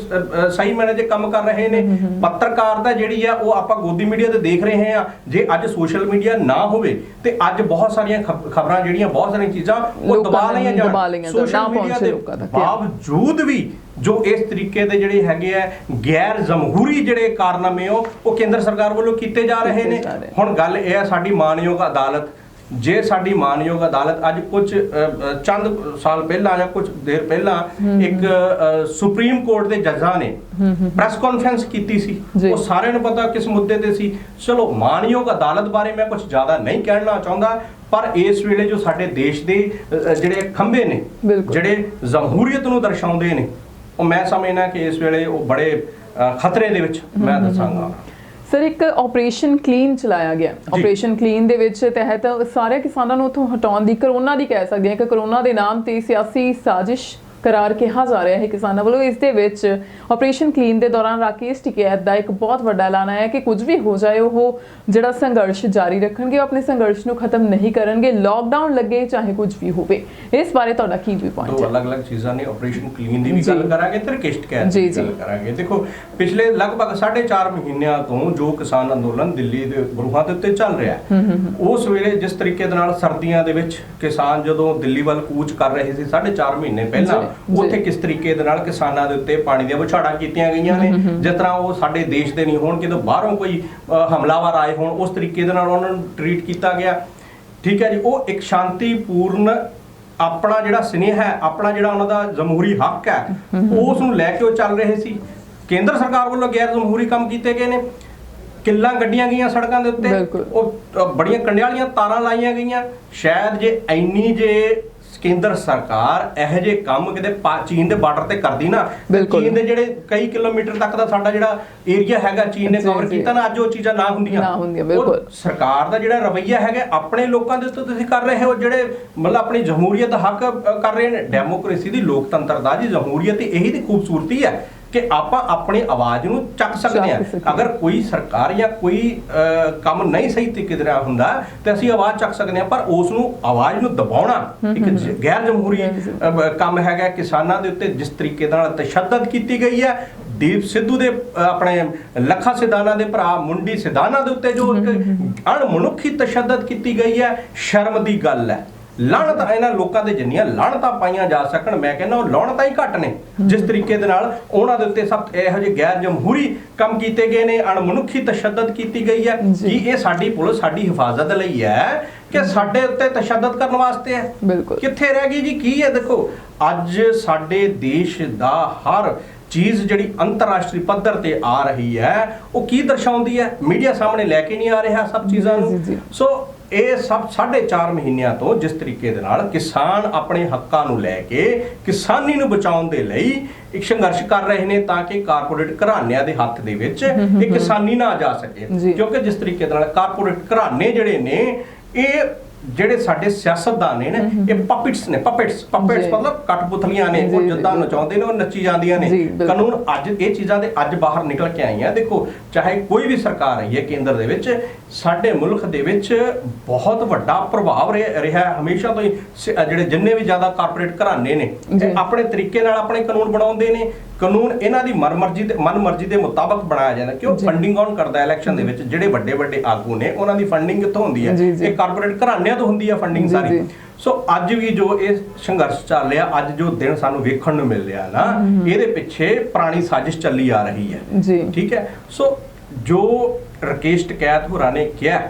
ਸਹੀ ਮਾਇਨੇ 'ਚ ਕੰਮ ਕਰ ਰਹੇ ਨੇ ਪੱਤਰਕਾਰਤਾ ਜਿਹੜੀ ਆ ਉਹ ਆਪਾਂ ਗੋਦੀ ਮੀਡੀਆ ਤੇ ਦੇਖ ਰਹੇ ਹਾਂ ਜੇ ਅੱਜ ਸੋਸ਼ਲ ਮੀਡੀਆ ਨਾ ਹੋਵੇ ਤੇ ਅੱਜ ਬਹੁਤ ਸਾਰੀਆਂ ਖਬਰਾਂ ਜਿਹੜੀਆਂ ਬਹੁਤ ਸਾਰੀਆਂ ਚੀਜ਼ਾਂ ਉਹ ਦਬਾ ਲਈਆਂ ਜਾਣ media ਪਹੁੰਚੇ ਦੇ। ਬਾਵਜੂਦ ਵੀ ਜੋ ਇਸ ਤਰੀਕੇ ਦੇ ਜਿਹੜੇ ਹੈਗੇ ਆ ਗੈਰ ਜਮਹੂਰੀ ਜਿਹੜੇ ਕਾਰਨਾਮੇ ਉਹ ਉਹ ਕੇਂਦਰ ਸਰਕਾਰ ਵੱਲੋਂ ਕੀਤੇ ਜਾ ਰਹੇ ਨੇ। ਹੁਣ ਗੱਲ ਇਹ ਹੈ ਸਾਡੀ ਮਾਨਯੋਗ ਅਦਾਲਤ ਜੇ ਸਾਡੀ ਮਾਨਯੋਗ ਅਦਾਲਤ ਅੱਜ ਕੁਝ ਚੰਦ ਸਾਲ ਪਹਿਲਾਂ ਜਾਂ ਕੁਝ ਦੇਰ ਪਹਿਲਾਂ ਇੱਕ ਸੁਪਰੀਮ ਕੋਰਟ ਦੇ ਜੱਜਾਂ ਨੇ ਪ੍ਰੈਸ ਕਾਨਫਰੰਸ ਕੀਤੀ ਸੀ। ਉਹ ਸਾਰਿਆਂ ਨੂੰ ਪਤਾ ਕਿਸ ਮੁੱਦੇ ਤੇ ਸੀ ਚਲੋ ਮਾਨਯੋਗ ਅਦਾਲਤ ਬਾਰੇ ਮੈਂ ਕੁਝ ਜ਼ਿਆਦਾ ਨਹੀਂ ਕਹਿਣਾ ਚਾਹੁੰਦਾ ਪਰ ਇਸ ਵੇਲੇ ਜੋ ਸਾਡੇ ਦੇਸ਼ ਦੇ ਜਿਹੜੇ ਖੰਭੇ ਨੇ। ਜਿਹੜੇ ਜਮਹੂਰੀਅਤ ਨੂੰ ਦਰਸਾਉਂਦੇ ਨੇ ਉਹ ਮੈਂ ਸਮਝਣਾ ਕਿ ਇਸ ਵੇਲੇ ਉਹ ਬੜੇ ਖਤਰੇ ਦੇ ਵਿੱਚ ਮੈਂ ਦੱਸਾਂਗਾ। ਸਰ ਇੱਕ ਆਪਰੇਸ਼ਨ ਕਲੀਨ ਚਲਾਇਆ ਗਿਆ। ਆਪਰੇਸ਼ਨ ਕਲੀਨ ਦੇ ਵਿੱਚ ਤਹਿਤ ਸਾਰੇ ਕਿਸਾਨਾਂ ਨੂੰ ਉੱਥੋਂ ਹਟਾਉਣ ਦੀ ਕਰੋਨਾ ਦੀ ਕਹਿ ਸਕਦੇ ਹਾਂ ਕਿ ਕਰੋਨਾ ਦੇ ਨਾਮ ਤੇ ਸਿਆਸੀ ਸਾਜ਼ਿਸ਼ ਕਰਾਰ ਕਿਹਾ ਜਾ ਰਿਹਾ ਹੈ ਕਿਸਾਨਾਂ ਵੱਲੋਂ ਇਸ ਦੇ ਵਿੱਚ ਆਪਰੇਸ਼ਨ ਕਲੀਨ ਦੇ ਦੌਰਾਨ ਰਾਕੇਸ਼ ਟਿਕੈਤ ਦਾ ਇੱਕ ਬਹੁਤ ਵੱਡਾ ਐਲਾਨ ਆਇਆ ਕਿ ਕੁਝ ਵੀ ਹੋ ਜਾਏ ਉਹ ਜਿਹੜਾ ਸੰਘਰਸ਼ ਜਾਰੀ ਰੱਖਣਗੇ ਆਪਣੇ ਸੰਘਰਸ਼ ਨੂੰ ਖਤਮ ਨਹੀਂ ਕਰਨਗੇ ਲੋਕਡਾਊਨ ਲੱਗੇ ਚਾਹੇ ਕੁਝ ਵੀ ਹੋਵੇ ਇਸ ਬਾਰੇ ਤੁਹਾਡਾ ਕੀ ਵੀ ਪੁਆਇੰਟ ਦੋ ਹੈ ਅਲੱਗ-ਅਲੱਗ ਚੀਜ਼ਾਂ ਨੇ ਆਪਰੇਸ਼ਨ ਕਲੀਨ ਦੀ ਵੀ। ਗੱਲ ਕਰਾਂਗੇ ਤੇ ਕਿਸ਼ਟ ਕੈਦ ਜੀ, ਦੀ। ਗੱਲ ਕਰਾਂਗੇ ਦੇਖੋ ਪਿਛਲੇ ਲਗਭਗ 4.5 ਮਹੀਨਿਆਂ ਤੋਂ ਜੋ ਕਿਸਾਨ ਅੰਦੋਲਨ ਦਿੱਲੀ ਦੇ ਗਰੁਹਾਂ ਦੇ ਉੱਤੇ ਚੱਲ ਰਿਹਾ ਹੈ ਉਸ ਵੇਲੇ ਜਿਸ ਤਰੀਕੇ ਦੇ ਨਾਲ ਸਰਦੀਆਂ ਦੇ ਵਿੱਚ ਕਿਸਾਨ ਜਦੋਂ ਦਿੱਲੀ ਵੱਲ ਕੂਚ ਕਰ ਰਹੇ ਸੀ 4.5 ਮਹੀਨੇ ਪਹਿਲਾਂ। ਉੱਥੇ ਕਿਸ ਤਰੀਕੇ ਦੇ ਨਾਲ ਕਿਸਾਨਾਂ ਦੇ ਉੱਤੇ ਪਾਣੀ ਦੀਆਂ ਵਿਛਾੜਾਂ ਕੀਤੀਆਂ ਗਈਆਂ ਨੇ। ਜਿਸ ਤਰ੍ਹਾਂ ਉਹ ਸਾਡੇ ਦੇਸ਼ ਦੇ ਨਹੀਂ ਹੋਣ ਕਿਤੇ ਬਾਹਰੋਂ ਕੋਈ ਹਮਲਾਵਰ ਆਏ ਹੋਣ ਉਸ ਤਰੀਕੇ ਦੇ ਨਾਲ ਉਹਨਾਂ ਨੂੰ ਟਰੀਟ ਕੀਤਾ ਗਿਆ। ਠੀਕ ਹੈ ਜੀ ਉਹ ਇੱਕ ਸ਼ਾਂਤੀਪੂਰਨ ਆਪਣਾ ਜਿਹੜਾ ਸਨੇਹ ਹੈ ਆਪਣਾ ਜਿਹੜਾ ਉਹਨਾਂ ਦਾ ਜਮਹੂਰੀ ਹੱਕ ਹੈ ਉਸ ਨੂੰ ਲੈ ਕੇ ਉਹ ਚੱਲ ਰਹੇ ਸੀ। ਕੇਂਦਰ ਸਰਕਾਰ ਵੱਲੋਂ ਗੈਰ ਜਮਹੂਰੀ ਕੰਮ ਕੀਤੇ ਗਏ ਨੇ। ਕਿੱਲਾਂ ਗੱਡੀਆਂ ਗਈਆਂ ਸੜਕਾਂ ਦੇ ਉੱਤੇ। ਉਹ ਬੜੀਆਂ ਕੰਡਿਆਲੀਆਂ ਤਾਰਾਂ ਲਾਈਆਂ ਗਈਆਂ। ਸ਼ਾਇਦ ਜੇ ਇੰਨੀ ਜੇ ਕੇਂਦਰ ਸਰਕਾਰ ਇਹੋ ਜਿਹੇ ਕੰਮ ਕਿਤੇ ਚੀਨ ਦੇ ਬਾਰਡਰ ਤੇ ਕਰਦੀ ਨਾ। ਚੀਨ ਦੇ ਜਿਹੜੇ ਕਈ ਕਿਲੋਮੀਟਰ ਤੱਕ ਦਾ ਸਾਡਾ ਜਿਹੜਾ ਏਰੀਆ ਹੈਗਾ ਚੀਨ ਨੇ ਕਵਰ। ਕੀਤਾ ਨਾ ਅੱਜ ਉਹ ਚੀਜ਼ਾਂ ਨਾ ਹੁੰਦੀਆਂ ਨਾ ਹੁੰਦੀਆਂ, ਬਿਲਕੁਲ। ਸਰਕਾਰ ਦਾ ਜਿਹੜਾ ਰਵੱਈਆ ਹੈਗਾ ਆਪਣੇ ਲੋਕਾਂ ਦੇ ਉੱਤੇ ਤੁਸੀਂ ਕਰ ਰਹੇ ਹੋ ਜਿਹੜੇ ਮਤਲਬ ਆਪਣੀ ਜਮਹੂਰੀਅਤ ਹੱਕ ਕਰ ਰਹੇ ਨੇ ਡੈਮੋਕ੍ਰੇਸੀ ਦੀ ਲੋਕਤੰਤਰ ਦਾ ਜੀ ਜਮਹੂਰੀਅਤ ਇਹੀ ਦੀ ਖੂਬਸੂਰਤੀ ਹੈ ਕਿ ਆਪਾਂ ਆਪਣੀ ਆਵਾਜ਼ ਨੂੰ ਚੱਕ ਸਕਦੇ ਹਾਂ। ਅਗਰ ਕੋਈ ਸਰਕਾਰ ਜਾਂ ਕੋਈ ਕੰਮ ਨਹੀਂ ਸਹੀ ਤਰੀਕੇ ਦੇ ਨਾਲ ਹੁੰਦਾ ਤੇ ਅਸੀਂ ਆਵਾਜ਼ ਚੱਕ ਸਕਦੇ ਹਾਂ ਪਰ ਉਸ ਨੂੰ ਆਵਾਜ਼ ਨੂੰ ਦਬਾਉਣਾ ਇੱਕ ਗੈਰ ਜਮਹੂਰੀ ਕੰਮ ਹੈਗਾ ਕਿਸਾਨਾਂ ਦੇ ਉੱਤੇ ਜਿਸ ਤਰੀਕੇ ਨਾਲ ਤਸ਼ੱਦਦ ਕੀਤੀ ਗਈ ਹੈ। ਦੀਪ ਸਿੱਧੂ ਦੇ ਆਪਣੇ ਲੱਖਾ ਸਿਧਾਨਾ ਦੇ ਭਰਾ ਮੁੰਡੀ ਸਿਧਾਨਾ ਦੇ ਉੱਤੇ ਜੋ ਇੱਕ ਅਣਮਨੁੱਖੀ ਤਸ਼ੱਦਦ ਕੀਤੀ ਗਈ ਹੈ। ਸ਼ਰਮ ਦੀ ਗੱਲ ਹੈ। ਲਾਹਣਤ ਇਹਨਾਂ ਲੋਕਾਂ ਦੇ ਜਿੰਨੀਆਂ ਲਾਹਣਤਾਂ ਪਾਈਆਂ ਜਾ ਸਕਣ ਮੈਂ ਕਹਿੰਦਾ ਉਹ ਲਾਹਣਤਾਂ ਹੀ ਘੱਟ ਨੇ। ਜਿਸ ਤਰੀਕੇ ਦੇ ਨਾਲ ਉਹਨਾਂ ਦੇ ਉੱਤੇ ਸਭ ਇਹੋ ਜਿਹੇ ਗੈਰ ਜਮਹੂਰੀ ਕੰਮ ਕੀਤੇ ਗਏ ਨੇ ਅਣਮਨੁੱਖੀ ਤਸ਼ੱਦਦ ਕੀਤੀ ਗਈ ਹੈ। ਕੀ ਇਹ ਸਾਡੀ ਪੁਲਿਸ ਸਾਡੀ ਹਿਫਾਜ਼ਤ ਲਈ ਹੈ ਕਿ ਸਾਡੇ ਉੱਤੇ ਤਸ਼ੱਦਦ ਕਰਨ ਵਾਸਤੇ ਹੈ? ਕਿੱਥੇ ਰਹਿ ਗਈ ਜੀ? ਕੀ ਹੈ? ਦੇਖੋ ਅੱਜ ਸਾਡੇ ਦੇਸ਼ ਦਾ ਹਰ ਚੀਜ਼ ਜਿਹੜੀ ਅੰਤਰਰਾਸ਼ਟਰੀ ਪੱਧਰ ਤੇ ਆ ਰਹੀ ਹੈ ਉਹ ਕੀ ਦਰਸਾਉਂਦੀ ਹੈ? ਮੀਡੀਆ ਸਾਹਮਣੇ ਲੈ ਕੇ ਨਹੀਂ ਆ ਰਿਹਾ ਸਭ ਚੀਜ਼ਾਂ ਨੂੰ। ਸੋ ਇਹ ਸਭ 4.5 ਮਹੀਨਿਆਂ ਤੋਂ ਜਿਸ ਤਰੀਕੇ ਦੇ ਨਾਲ ਕਿਸਾਨ ਆਪਣੇ ਹੱਕਾਂ ਨੂੰ ਲੈ ਕੇ ਕਿਸਾਨੀ ਨੂੰ ਬਚਾਉਣ ਦੇ ਲਈ ਇੱਕ ਸੰਘਰਸ਼ ਕਰ ਰਹੇ ਨੇ ਤਾਂ ਕਿ ਕਾਰਪੋਰੇਟ ਘਰਾਣਿਆਂ ਦੇ ਹੱਥ ਦੇ ਵਿੱਚ ਇਹ ਕਿਸਾਨੀ ਨਾ ਜਾ ਸਕੇ। ਕਿਉਂਕਿ ਜਿਸ ਤਰੀਕੇ ਦੇ ਨਾਲ ਕਾਰਪੋਰੇਟ ਘਰਾਣੇ ਜਿਹੜੇ ਨੇ ਇਹ ਜਿਹੜੇ ਸਾਡੇ ਸਿਆਸਤਦਾਨ ਨੇ ਨਾ ਇਹ ਪਪਿਟਸ ਨੇ ਪਪਿਟਸ ਪਪਿਟਸ। ਮਤਲਬ ਕਠਪੁਤਲੀਆਂ ਨੇ ਉਹ ਜਿੱਦਾਂ। ਨਚਾਉਂਦੇ ਨੇ ਉਹ ਨੱਚੀ ਜਾਂਦੀਆਂ ਨੇ। ਕਾਨੂੰਨ ਅੱਜ ਇਹ ਚੀਜ਼ਾਂ ਦੇ ਅੱਜ ਬਾਹਰ ਨਿਕਲ ਕੇ ਆਈਆਂ ਦੇਖੋ ਚਾਹੇ ਕੋਈ ਵੀ ਸਰਕਾਰ ਆਈ ਹੈ ਕੇਂਦਰ ਦੇ ਵਿੱਚ ਸਾਡੇ ਮੁਲਕ ਦੇ ਵਿੱਚ ਬਹੁਤ ਵੱਡਾ ਪ੍ਰਭਾਵ ਰਿਹਾ ਹਮੇਸ਼ਾ ਤੋਂ ਹੀ ਜਿਹੜੇ ਜਿੰਨੇ ਵੀ ਜ਼ਿਆਦਾ ਕਾਰਪੋਰੇਟ ਘਰਾਣੇ ਨੇ ਆਪਣੇ ਤਰੀਕੇ ਨਾਲ ਆਪਣੇ ਕਾਨੂੰਨ ਬਣਾਉਂਦੇ ਨੇ ਕਾਨੂੰਨ ਇਹਨਾਂ ਦੀ ਮਨਮਰਜ਼ੀ ਦੇ ਮਨਮਰਜ਼ੀ ਦੇ ਮੁਤਾਬਕ ਬਣਾਇਆ ਜਾਂਦਾ ਕਿਉਂ। ਫੰਡਿੰਗ ਕੌਣ ਕਰਦਾ ਇਲੈਕਸ਼ਨ ਦੇ ਵਿੱਚ ਜਿਹੜੇ ਵੱਡੇ ਵੱਡੇ ਆਗੂ ਨੇ ਉਹਨਾਂ ਦੀ ਫੰਡਿੰਗ ਕਿੱਥੋਂ ਹੁੰਦੀ ਹੈ। ਇਹ ਕਾਰਪੋਰੇਟ ਘਰਾਣਿਆਂ ਤੋਂ ਹੁੰਦੀ ਹੈ ਫੰਡਿੰਗ ਸਾਰੀ। ਸੋ ਅੱਜ ਵੀ ਜੋ ਇਹ ਸੰਘਰਸ਼ ਚੱਲ ਰਿਹਾ ਅੱਜ ਜੋ ਦਿਨ ਸਾਨੂੰ ਵੇਖਣ ਨੂੰ ਮਿਲ ਰਿਹਾ ਨਾ ਇਹਦੇ ਪਿੱਛੇ ਪੁਰਾਣੀ ਸਾਜ਼ਿਸ਼ ਚੱਲੀ ਆ ਰਹੀ ਹੈ। ਜੀ। ਠੀਕ ਹੈ? ਸੋ ਜੋ ਰਕੇਸ਼ ਟਕੈਤ ਹੋਰਾਂ ਨੇ ਕਿਹਾ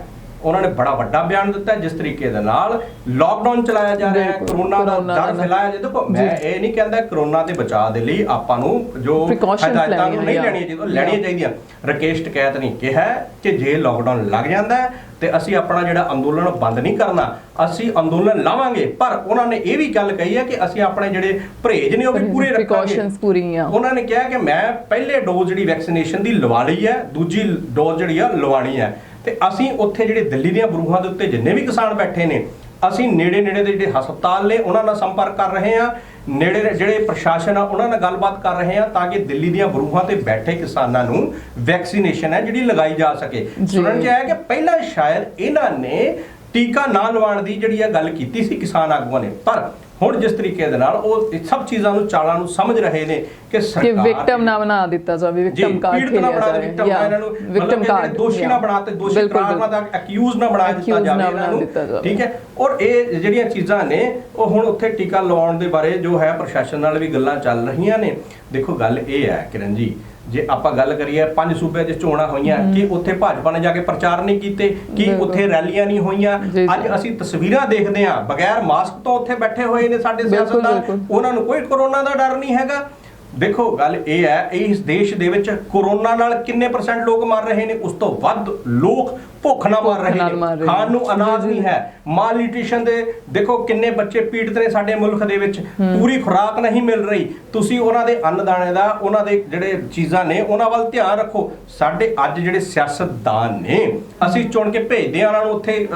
ਉਹਨਾਂ ਨੇ ਬੜਾ ਵੱਡਾ ਬਿਆਨ ਦਿੱਤਾ ਜਿਸ ਤਰੀਕੇ ਦੇ ਨਾਲ ਲਾਕਡਾਊਨ ਚਲਾਇਆ ਜਾ ਰਿਹਾ ਹੈ ਕਰੋਨਾ ਦਾ ਡਰ ਫੈਲਾਇਆ ਜਾ ਦੇਖੋ ਮੈਂ ਇਹ ਨਹੀਂ ਕਹਿੰਦਾ ਕਰੋਨਾ ਦੇ ਬਚਾਅ ਦੇ ਲਈ ਆਪਾਂ ਨੂੰ ਜੋ ਹਦਾਇਤਾਂ ਨੂੰ ਨਹੀਂ ਲੈਣੀਆਂ ਚਾਹੀਦੀਆਂ ਉਹ ਲੈਣੀਆਂ ਚਾਹੀਦੀਆਂ। ਰਕੇਸ਼ ਟਕੈਤ ਨੇ ਕਿਹਾ ਕਿ ਜੇ ਲਾਕਡਾਊਨ ਲੱਗ ਜਾਂਦਾ ਹੈ ਤੇ ਅਸੀਂ ਆਪਣਾ ਜਿਹੜਾ ਅੰਦੋਲਨ ਬੰਦ ਨਹੀਂ ਕਰਨਾ ਅਸੀਂ ਅੰਦੋਲਨ ਲਾਵਾਂਗੇ। ਪਰ ਉਹਨਾਂ ਨੇ ਇਹ ਵੀ ਗੱਲ ਕਹੀ ਹੈ ਕਿ ਅਸੀਂ ਆਪਣੇ ਜਿਹੜੇ ਪਰਹੇਜ ਨੇ ਉਹ ਵੀ ਪੂਰੇ ਰੱਖਾਂਗੇ। ਪ੍ਰੀਕਾਸ਼ਨਸ ਪੂਰੀਆਂ। ਉਹਨਾਂ ਨੇ ਕਿਹਾ ਕਿ ਮੈਂ ਪਹਿਲੇ ਡੋਜ਼ ਜਿਹੜੀ ਵੈਕਸੀਨੇਸ਼ਨ ਦੀ ਲਵਾ ਲਈ ਹੈ ਦੂਜੀ ਡੋਜ਼ ਜਿਹੜੀ ਆ ਲਵਾਣੀ ਹੈ। ਤੇ ਅਸੀਂ ਉੱਥੇ ਜਿਹੜੇ ਦਿੱਲੀ ਦੀਆਂ ਬਰੂਹਾਂ ਦੇ ਉੱਤੇ ਜਿੰਨੇ ਵੀ ਕਿਸਾਨ ਬੈਠੇ ਨੇ ਅਸੀਂ ਨੇੜੇ ਨੇੜੇ ਦੇ ਜਿਹੜੇ ਹਸਪਤਾਲ ਨੇ ਉਹਨਾਂ ਨਾਲ ਸੰਪਰਕ ਕਰ ਰਹੇ ਹਾਂ ਨੇੜੇ ਦੇ ਜਿਹੜੇ ਪ੍ਰਸ਼ਾਸਨ ਆ ਉਹਨਾਂ ਨਾਲ ਗੱਲਬਾਤ ਕਰ ਰਹੇ ਹਾਂ ਤਾਂ ਕਿ ਦਿੱਲੀ ਦੀਆਂ ਬਰੂਹਾਂ ਤੇ ਬੈਠੇ ਕਿਸਾਨਾਂ ਨੂੰ ਵੈਕਸੀਨੇਸ਼ਨ ਹੈ ਜਿਹੜੀ ਲਗਾਈ ਜਾ ਸਕੇ। ਸੁਣਨ ਚ ਆਇਆ ਕਿ ਪਹਿਲਾਂ ਸ਼ਾਇਦ ਇਹਨਾਂ ਨੇ ਟੀਕਾ ਨਾ ਲਵਾਉਣ ਦੀ ਜਿਹੜੀ ਆ ਗੱਲ ਕੀਤੀ ਸੀ ਕਿਸਾਨ ਆਗੂਆਂ ਨੇ ਪਰ ਹੁਣ ਜਿਸ ਤਰੀਕੇ ਦੇ ਨਾਲ ਉਹ ਇਹ ਸਭ ਚੀਜ਼ਾਂ ਨੂੰ ਚਾਲਾਂ ਨੂੰ ਸਮਝ ਰਹੇ ਨੇ ਕਿ ਕਿ ਸਰਕਾਰ ਵਿਕਟਮ ਨਾ ਬਣਾ ਦਿੱਤਾ ਜਾਵੇ ਵਿਕਟਮ ਕਾਰਡ ਪੀੜਤ ਨਾ ਖੇਲਿਆ ਬਣਾ ਦੇ ਜਾਵੇ। ਵਿਕਟਮ ਇਹਨਾਂ ਨੂੰ ਵਿਕਟਮ ਕਾਰਡ ਦੋਸ਼ੀ ਨਾ ਬਣਾਤੇ ਦੋਸ਼ੀ ਬਿਲਕੁਲ, ਕਰਾਰ ਨਾ ਦਾ ਅਕਿਊਜ਼ ਨਾ ਬਣਾ ਦਿੱਤਾ ਜਾਵੇ ਇਹਨਾਂ ਬਣਾ ਨੂੰ। ਠੀਕ ਹੈ? ਔਰ ਇਹ ਜਿਹੜੀਆਂ ਚੀਜ਼ਾਂ ਨੇ ਉਹ ਹੁਣ ਉੱਥੇ ਟੀਕਾ ਲਵਾਉਣ ਦੇ ਬਾਰੇ ਜੋ ਹੈ ਪ੍ਰਸ਼ਾਸਨ ਨਾਲ ਵੀ ਗੱਲਾਂ ਚੱਲ ਰਹੀਆਂ ਨੇ। ਦੇਖੋ ਗੱਲ ਇਹ ਹੈ ਕਿਰਨ ਜੀ ਜੇ ਆਪਾਂ ਗੱਲ ਕਰੀਏ ਪੰਜ ਸੂਬਿਆਂ 'ਚ ਚੋਣਾਂ ਹੋਈਆਂ ਕਿ ਉੱਥੇ ਭਾਜਪਾ ਨੇ ਜਾ ਕੇ ਪ੍ਰਚਾਰ ਨਹੀਂ ਕੀਤੇ? ਕਿ। ਉੱਥੇ ਰੈਲੀਆਂ ਨਹੀਂ ਹੋਈਆਂ। ਅੱਜ ਅਸੀਂ ਤਸਵੀਰਾਂ ਦੇਖਦੇ ਹਾਂ। ਬਗੈਰ ਮਾਸਕ ਤੋਂ ਉੱਥੇ ਬੈਠੇ ਹੋਏ ਨੇ ਸਾਡੇ ਸਿਆਸਤਦਾਨ। ਉਹਨਾਂ ਨੂੰ ਕੋਈ ਕਰੋਨਾ ਦਾ ਡਰ ਨਹੀਂ ਹੈਗਾ। ਦੇਖੋ ਗੱਲ ਇਹ ਹੈ ਇਸ ਦੇਸ਼ ਦੇ ਵਿੱਚ ਕਰੋਨਾ ਨਾਲ ਕਿੰਨੇ ਪਰਸੈਂਟ ਲੋਕ ਮਰ ਰਹੇ ਨੇ? ਉਸ ਤੋਂ ਵੱਧ ਲੋਕ ਭੁੱਖ ਨਾਲ ਮਰ ਭੁੱਖ ਰਹੇ ਨਾਲ ਮਰ ਨੇ ਰਹੇ ਖਾਣ ਨੂੰ। ਅਨਾਜ। ਨਹੀਂ ਹੈ। ਮਾਲ ਨਿਊਟ੍ਰੀਸ਼ਨ ਦੇ ਦੇਖੋ ਕਿੰਨੇ ਬੱਚੇ ਪੀੜਤ ਨੇ ਸਾਡੇ ਮੁਲਕ ਦੇ ਵਿੱਚ। ਪੂਰੀ ਖੁਰਾਕ ਨਹੀਂ ਮਿਲ ਰਹੀ। ਤੁਸੀਂ ਉਹਨਾਂ ਦੇ ਅੰਨਦਾਣੇ ਦਾ ਉਹਨਾਂ ਦੇ ਜਿਹੜੇ ਚੀਜ਼ਾਂ ਨੇ ਉਹਨਾਂ ਵੱਲ ਧਿਆਨ ਰੱਖੋ। ਸਾਡੇ ਅੱਜ ਜਿਹੜੇ ਸਿਆਸਤਦਾਨ ਨੇ ਅਸੀਂ ਚੁਣ ਕੇ ਭੇਜਦੇ ਆ ਉਹਨਾਂ ਨੂੰ ਉੱਥੇ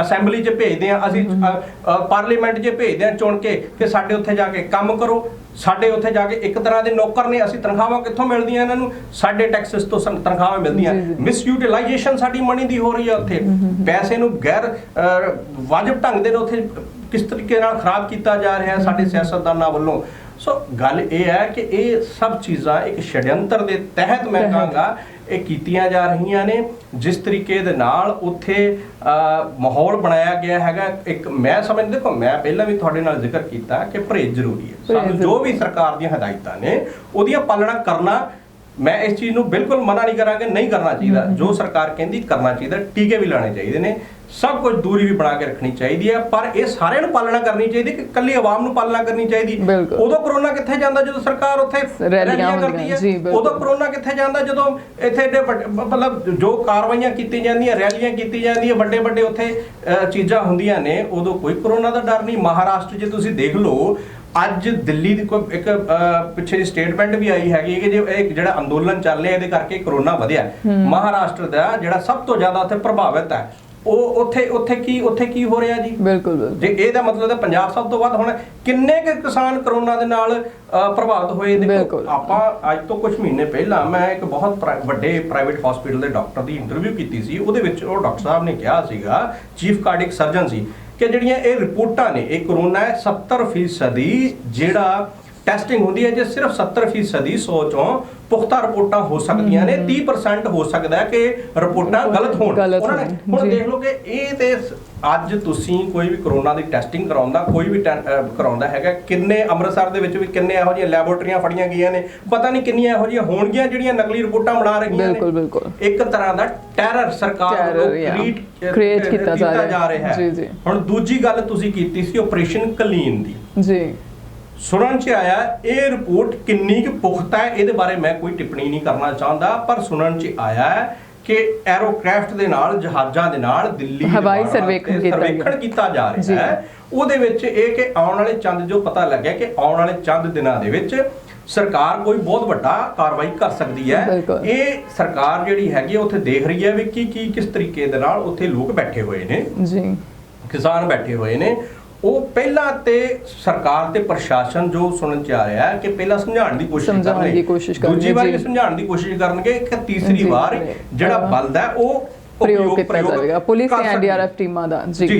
ਅਸੈਂਬਲੀ 'ਚ ਭੇਜਦੇ ਆ ਅਸੀਂ ਪਾਰਲੀਮੈਂਟ 'ਚ ਭੇਜਦੇ ਆ ਚੁਣ ਕੇ। ਕਿ ਸਾਡੇ ਉੱਥੇ ਜਾ ਕੇ ਕੰਮ ਕਰੋ। ਸਾਡੇ ਉੱਥੇ ਜਾ ਕੇ ਇੱਕ ਤਰ੍ਹਾਂ ਦੇ ਨੌਕਰ ਨੇ ਅਸੀਂ ਤਨਖਾਹਾਂ ਕਿੱਥੋਂ ਮਿਲਦੀਆਂ ਇਹਨਾਂ ਨੂੰ? ਸਾਡੇ ਟੈਕਸਸ ਤੋਂ ਸਾਨੂੰ ਤਨਖਾਹਾਂ ਮਿਲਦੀਆਂ। ਮਿਸ ਯੂਟਿਲਾਈਜੇਸ਼ਨ ਸਾਡੀ ਮਨੀ ਦੀ ਹੋ ਰਹੀ ਹੈ ਉੱਥੇ ਪੈਸੇ ਨੂੰ ਗੈਰ ਵਾਜਬ ਢੰਗ ਦੇ ਨਾਲ ਉੱਥੇ ਕਿਸ ਤਰੀਕੇ ਨਾਲ ਖਰਾਬ ਕੀਤਾ ਜਾ ਰਿਹਾ ਹੈ ਸਾਡੇ ਸਿਆਸਤਦਾਨਾਂ ਵੱਲੋਂ। ਸੋ ਗੱਲ ਇਹ ਹੈ ਕਿ ਇਹ ਸਭ ਚੀਜ਼ਾਂ ਇੱਕ ਛੜਯੰਤਰ ਦੇ ਤਹਿਤ ਮੈਂ। ਕਹਾਂਗਾ ਇਹ ਕੀਤੀਆਂ ਜਾ ਰਹੀਆਂ ਨੇ। ਜਿਸ ਤਰੀਕੇ ਦੇ ਨਾਲ ਉੱਥੇ ਮਾਹੌਲ ਬਣਾਇਆ ਗਿਆ ਹੈਗਾ। ਇੱਕ ਮੈਂ ਸਮਝ ਦੇਖੋ ਮੈਂ ਪਹਿਲਾਂ ਵੀ ਤੁਹਾਡੇ ਨਾਲ ਜ਼ਿਕਰ ਕੀਤਾ ਕਿ ਪਰਹੇਜ਼ ਜ਼ਰੂਰੀ ਹੈ। ਸਾਨੂੰ ਜੋ ਵੀ ਸਰਕਾਰ ਦੀਆਂ ਹਦਾਇਤਾਂ ਨੇ ਉਹਦੀਆਂ ਪਾਲਣਾ ਕਰਨਾ ਮੈਂ ਇਸ ਚੀਜ਼ ਨੂੰ ਬਿਲਕੁਲ ਮਨਾ ਨਹੀਂ ਕਰਾਂਗਾ ਨਹੀਂ ਕਰਨਾ ਚਾਹੀਦਾ। ਜੋ ਸਰਕਾਰ ਕਹਿੰਦੀ ਕਰਨਾ ਚਾਹੀਦਾ ਟੀਕੇ ਵੀ ਲਾਣੇ ਚਾਹੀਦੇ ਨੇ। ਸਭ ਕੁਝ ਦੂਰੀ ਵੀ ਬਣਾ ਕੇ ਰੱਖਣੀ ਚਾਹੀਦੀ ਹੈ ਪਰ ਇਹ ਸਾਰਿਆਂ ਨੂੰ ਪਾਲਣਾ ਕਰਨੀ ਚਾਹੀਦੀ ਕਿ ਕੱਲੀ ਆਵਾਮ ਨੂੰ ਪਾਲਣਾ ਕਰਨੀ ਚਾਹੀਦੀ। ਉਦੋਂ ਕਰੋਨਾ ਕਿੱਥੇ ਜਾਂਦਾ ਜਦੋਂ ਸਰਕਾਰ ਉੱਥੇ ਰੈਲੀਆਂ ਕਰਦੀ ਹੈ? ਜੀ। ਉਦੋਂ ਕਰੋਨਾ ਕਿੱਥੇ ਜਾਂਦਾ? ਜਦੋਂ ਇੱਥੇ ਏਡੇ ਮਤਲਬ ਜੋ ਕਾਰਵਾਈਆਂ ਕੀਤੀਆਂ ਜਾਂਦੀਆਂ ਰੈਲੀਆਂ ਕੀਤੀਆਂ ਜਾਂਦੀਆਂ ਵੱਡੇ ਵੱਡੇ ਉੱਥੇ ਚੀਜ਼ਾਂ ਹੁੰਦੀਆਂ ਨੇ ਉਦੋਂ ਕੋਈ ਕਰੋਨਾ ਦਾ ਡਰ ਨਹੀਂ। ਮਹਾਰਾਸ਼ਟਰ 'ਚ ਤੁਸੀਂ ਦੇਖ ਲਓ ਅੱਜ ਦਿੱਲੀ ਦੀ ਕੋਈ ਇੱਕ ਪਿੱਛੇ ਦੀ ਸਟੇਟਮੈਂਟ ਵੀ ਆਈ ਹੈਗੀ ਕਿ ਜੇ ਇਹ ਜਿਹੜਾ ਅੰਦੋਲਨ ਚੱਲ ਰਿਹਾ ਇਹਦੇ ਕਰਕੇ ਕਰੋਨਾ ਵਧਿਆ ਮਹਾਰਾਸ਼ਟਰ ਦਾ ਜਿਹੜਾ ਸਭ ਤੋਂ ਜ਼ਿਆਦਾ ਉੱਥੇ ਪ੍ਰਭਾਵਿਤ ਹੈ ਉਹ ਉੱਥੇ ਉੱਥੇ ਕੀ ਉੱਥੇ ਕੀ ਹੋ ਰਿਹਾ ਜੀ? ਬਿਲਕੁਲ ਜੇ ਇਹਦਾ ਮਤਲਬ ਹੈ ਪੰਜਾਬ ਸਭ ਤੋਂ ਵੱਧ ਹੁਣ ਕਿੰਨੇ ਕੁ ਕਿਸਾਨ ਕਰੋਨਾ ਦੇ ਨਾਲ ਪ੍ਰਭਾਵਿਤ ਹੋਏ ਬਿਲਕੁਲ। ਆਪਾਂ ਅੱਜ ਤੋਂ ਕੁਝ ਮਹੀਨੇ ਪਹਿਲਾਂ ਮੈਂ ਇੱਕ ਬਹੁਤ ਵੱਡੇ ਪ੍ਰਾਈਵੇਟ ਹਸਪੀਟਲ ਦੇ ਡਾਕਟਰ ਦੀ ਇੰਟਰਵਿਊ ਕੀਤੀ ਸੀ। ਉਹਦੇ ਵਿੱਚ ਉਹ ਡਾਕਟਰ ਸਾਹਿਬ ਨੇ ਕਿਹਾ ਸੀਗਾ ਚੀਫ ਕਾਰਡਿਕ ਸਰਜਨ ਸੀ। ਕਿ ਜਿਹੜੀਆਂ ਇਹ ਰਿਪੋਰਟਾਂ ਨੇ ਇਹ ਕਰੋਨਾ ਹੈ 70% ਜਿਹੜਾ ਟੈਸਟਿੰਗ ਹੁੰਦੀ ਹੈ ਜੇ ਸਿਰਫ 70% 100 ਚੋਂ ਪੁਖਤਾ ਰਿਪੋਰਟਾਂ ਹੋ ਸਕਦੀਆਂ ਨੇ 30% ਹੋ ਸਕਦਾ ਹੈ ਕਿ ਰਿਪੋਰਟਾਂ ਗਲਤ ਹੋਣ। ਉਹਨਾਂ ਨੇ ਹੋਣ। ਦੇਖ ਲਓ ਕਿ ਇਹ ਤੇ ਅੱਜ ਤੁਸੀਂ ਕੋਈ ਵੀ ਕਰੋਨਾ ਦੀ ਟੈਸਟਿੰਗ ਕਰਾਉਂਦਾ ਕੋਈ ਵੀ ਕਰਾਉਂਦਾ ਹੈਗਾ ਕਿੰਨੇ ਅੰਮ੍ਰਿਤਸਰ ਦੇ ਵਿੱਚ ਵੀ ਕਿੰਨੇ ਇਹੋ ਜਿਹੀਆਂ ਲੈਬੋਰੇਟਰੀਆਂ ਫੜੀਆਂ ਗਈਆਂ ਨੇ ਪਤਾ ਨਹੀਂ ਕਿੰਨੀਆਂ ਇਹੋ ਜਿਹੀਆਂ ਹੋਣਗੀਆਂ ਜਿਹੜੀਆਂ ਨਕਲੀ ਰਿਪੋਰਟਾਂ ਬਣਾ ਰਹੀਆਂ ਬਿਲਕੁਲ, ਬਿਲਕੁਲ। ਇੱਕ ਤਰ੍ਹਾਂ ਦਾ ਟੈਰਰ ਸਰਕਾਰ ਵੱਲੋਂ Create ਕੀਤਾ ਜਾ ਰਿਹਾ। ਜਾ ਰਿਹਾ ਹੈ। ਜੀ, ਜੀ। ਹੁਣ ਦੂਜੀ ਗੱਲ ਤੁਸੀਂ ਕੀਤੀ ਸੀ ਆਪਰੇਸ਼ਨ ਕਲੀਨ ਦੀ। ਜੀ। ਸੁਣਨ ਚ ਆਇਆ ਇਹ ਰਿਪੋਰਟ ਕਿੰਨੀ ਕੁ ਪੁਖਤਾ ਹੈ ਇਹਦੇ ਬਾਰੇ ਮੈਂ ਕੋਈ ਟਿੱਪਣੀ ਨਹੀਂ ਕਰਨਾ ਚਾਹੁੰਦਾ ਪਰ ਸੁਣਨ ਚ ਆਇਆ ਹੈ ਕਿ ਐਰੋਕ੍ਰਾਫਟ ਦੇ ਨਾਲ ਜਹਾਜ਼ਾਂ ਦੇ ਨਾਲ ਦਿੱਲੀ ਹਵਾਈ ਸਰਵੇਖਣ ਕੀਤਾ ਗਿਆ। ਸਰਵੇਖਣ ਕੀਤਾ ਜਾ। ਰਿਹਾ ਹੈ ਉਹਦੇ ਵਿੱਚ ਇਹ ਕਿ ਆਉਣ ਵਾਲੇ ਚੰਦ ਜੋ ਪਤਾ ਲੱਗਿਆ ਕਿ ਆਉਣ ਵਾਲੇ ਚੰਦ ਦਿਨਾਂ ਦੇ ਵਿੱਚ ਸਰਕਾਰ ਕੋਈ ਬਹੁਤ ਵੱਡਾ ਕਾਰਵਾਈ ਕਰ ਸਕਦੀ ਹੈ। ਇਹ ਸਰਕਾਰ ਜਿਹੜੀ ਹੈਗੀ ਉੱਥੇ ਦੇਖ ਰਹੀ ਹੈ ਵੀ ਕੀ ਕੀ ਕਿਸ ਤਰੀਕੇ ਦੇ ਨਾਲ ਉੱਥੇ ਲੋਕ ਬੈਠੇ ਹੋਏ ਨੇ ਜੀ ਕਿਸਾਨ ਬੈਠੇ ਹੋਏ ਨੇ ਉਹ ਪਹਿਲਾਂ ਤੇ ਸਰਕਾਰ ਤੇ ਪ੍ਰਸ਼ਾਸਨ ਜੋ ਸੁਣਨ ਚ ਆ ਰਿਹਾ ਹੈ ਕਿ ਪਹਿਲਾਂ ਸਮਝਾਉਣ ਦੀ ਕੋਸ਼ਿਸ਼ ਕਰਨਗੇ ਦੂਜੀ ਵਾਰ। ਸਮਝਾਉਣ ਦੀ ਕੋਸ਼ਿਸ਼ ਕਰਨਗੇ ਕਿ ਤੀਸਰੀ ਵਾਰ। ਜਿਹੜਾ ਬਲਦ ਹੈ ਉਹ ਪ੍ਰਯੋਗ ਕੀਤਾ ਜਾਵੇਗਾ ਪੁਲਿਸ ਤੇ। ਐਨਡੀਆਰਐਫ ਟੀਮਾਂ ਦਾ ਜੀ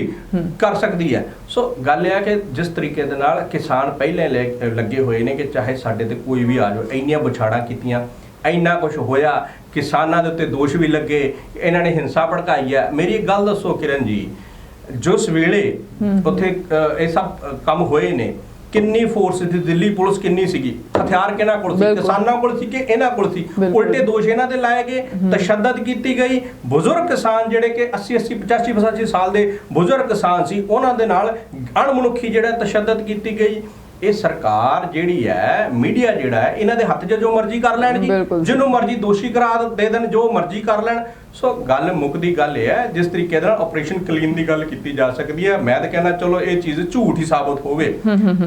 ਕਰ ਸਕਦੀ ਹੈ ਸੋ ਗੱਲ ਇਹ ਹੈ ਕਿ ਜਿਸ ਤਰੀਕੇ ਦੇ ਨਾਲ ਕਿਸਾਨ ਪਹਿਲੇ ਲੱਗੇ ਹੋਏ ਨੇ ਕਿ ਚਾਹੇ ਸਾਡੇ ਤੇ ਕੋਈ ਵੀ ਆ ਜਾਵੇ ਇੰਨੀਆਂ ਵਿਛਾੜਾਂ ਕੀਤੀਆਂ ਇੰਨਾ ਕੁਝ ਹੋਇਆ ਕਿਸਾਨਾਂ ਦੇ ਉੱਤੇ ਦੋਸ਼ ਵੀ ਲੱਗੇ ਇਹਨਾਂ ਨੇ ਹਿੰਸਾ ਭੜਕਾਈ ਹੈ ਮੇਰੀ ਇੱਕ ਗੱਲ ਦੱਸੋ ਕਿਰਨ ਜੀ ਜੋ ਸਵੇਲੇ ਉੱਥੇ ਇਹ ਸਭ ਕੰਮ ਹੋਏ ਨੇ ਕਿੰਨੀ ਫੋਰਸ ਸੀ ਦਿੱਲੀ ਪੁਲਿਸ ਕਿੰਨੀ ਸੀਗੀ? ਹਥਿਆਰ ਕਿਹਨਾਂ ਕੋਲ ਸੀ। ਕਿਸਾਨਾਂ ਕੋਲ ਸੀ ਕਿ ਇਹਨਾਂ ਕੋਲ ਸੀ। ਉਲਟੇ ਦੋਸ਼ ਇਹਨਾਂ ਦੇ ਲਾਏ ਗਏ ਤਸ਼ੱਦਦ ਕੀਤੀ ਗਈ। ਬਜ਼ੁਰਗ ਕਿਸਾਨ ਜਿਹੜੇ ਕਿ 80 80 85 85 ਸਾਲ ਦੇ ਬਜ਼ੁਰਗ ਕਿਸਾਨ ਸੀ ਉਹਨਾਂ ਦੇ ਨਾਲ ਅਣਮਨੁੱਖੀ ਜਿਹੜਾ ਤਸ਼ੱਦਦ ਕੀਤੀ ਗਈ। ਇਹ ਸਰਕਾਰ ਜਿਹੜੀ ਹੈ ਮੀਡੀਆ ਜਿਹੜਾ ਹੈ ਇਹਨਾਂ ਦੇ ਹੱਥ 'ਚ ਜੋ ਮਰਜ਼ੀ ਕਰ ਲੈਣ ਜੀ। ਜਿਹਨੂੰ ਮਰਜ਼ੀ ਦੋਸ਼ੀ ਕਰਾਰ ਦੇ ਦੇਣ ਜੋ ਮਰਜ਼ੀ ਕਰ ਲੈਣ। ਸੋ ਗੱਲ ਮੁੱਕਦੀ ਗੱਲ ਇਹ ਹੈ ਜਿਸ ਤਰੀਕੇ ਨਾਲ ਆਪਰੇਸ਼ਨ ਕਲੀਨ ਦੀ ਗੱਲ ਕੀਤੀ ਜਾ ਸਕਦੀ ਹੈ। ਮੈਂ ਤਾਂ ਕਹਿੰਦਾ ਚਲੋ ਇਹ ਚੀਜ਼ ਝੂਠ ਹੀ ਸਾਬਤ ਹੋਵੇ।